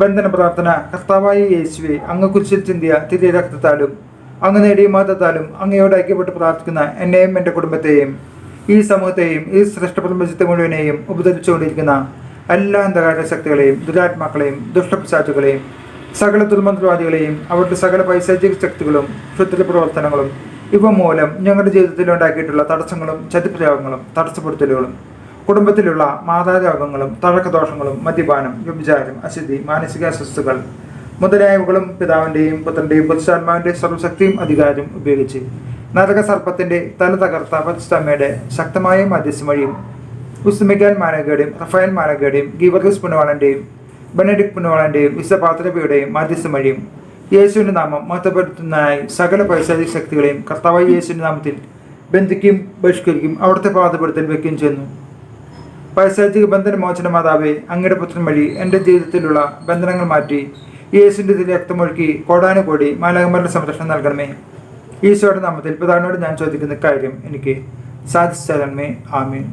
ബന്ധന പ്രാർത്ഥന കർത്താവായ യേശുവെ അങ്ങ് കുരിശിൽ ചിന്തിയ തിരിയ രക്തത്താലും അങ്ങ് നേടിയ മതത്താലും അങ്ങയോട് ഐക്യപ്പെട്ട് പ്രാർത്ഥിക്കുന്ന എന്നെയും എന്റെ കുടുംബത്തെയും ഈ സമൂഹത്തെയും ഈ ശ്രേഷ്ഠ പ്രപഞ്ചത്തെ മുഴുവനെയും ഉപദ്രവിച്ചുകൊണ്ടിരിക്കുന്ന എല്ലാ അന്ധകാര ശക്തികളെയും ദുരാത്മാക്കളെയും ദുഷ്ടപിശാചുകളെയും സകല ദുർമന്ത്രവാദികളെയും അവരുടെ സകല പൈശാചിക ശക്തികളും ക്ഷുദ്ര പ്രവർത്തനങ്ങളും ഇവ മൂലം ഞങ്ങളുടെ ജീവിതത്തിൽ ഉണ്ടാക്കിയിട്ടുള്ള തടസ്സങ്ങളും ചതിപ്രയോഗങ്ങളും തടസ്സപ്പെടുത്തലുകളും. കുടുംബത്തിലുള്ള മാതാരോഗങ്ങളും തഴക്കദോഷങ്ങളും മദ്യപാനം വ്യഭിചാരം അശുദ്ധി മാനസിക അസ്വസ്ഥകൾ മുതലായവകളും പിതാവിന്റെയും പുത്രന്റെയും പുരുഷാത്മാവിന്റെ സർവശക്തിയും അധികാരം ഉപയോഗിച്ച് നരക സർപ്പത്തിന്റെ തല തകർത്ത പരിശുദ്ധമ്മയുടെ ശക്തമായ മധ്യസ്ഥം വഴിയും ഉസ്മിക്കാൻ മാനകയുടെയും റഫായൽ മാനകയുടെയും ഗീവർഗസ് പുനവാളന്റെയും ബെനഡിക് പുനവാളന്റെയും വിശ്വപാത്രപയുടെയും മധ്യസ്ഥം വഴിയും യേശുവിന്റെ നാമം മഹത്വപ്പെടുത്തുന്നതിനായി സകല പൈശാചിക ശക്തികളെയും കർത്താവായ യേശുവിന്റെ നാമത്തിൽ ബന്ധിക്കുകയും ബഹിഷ്കരിക്കും അവിടുത്തെ പാതപ്പെടുത്തൽ വയ്ക്കുകയും ചെയ്യുന്നു. പൈശാചിക ബന്ധന മോചന മാതാവേ അങ്ങയുടെ പുത്രൻ വഴി എന്റെ ജീവിതത്തിലുള്ള ബന്ധനങ്ങൾ മാറ്റി യേശുവിന്റെ ഇതിൽ രക്തമൊഴുക്കി കോടാനുകോടി മാലാകന്മാരുടെ സംരക്ഷണം നൽകണമേ. ഈശോയുടെ നാമത്തിൽ പിതാവിനോട് ഞാൻ ചോദിക്കുന്ന കാര്യം എനിക്ക് സാധിച്ചു തരണമേ ആമീൻ.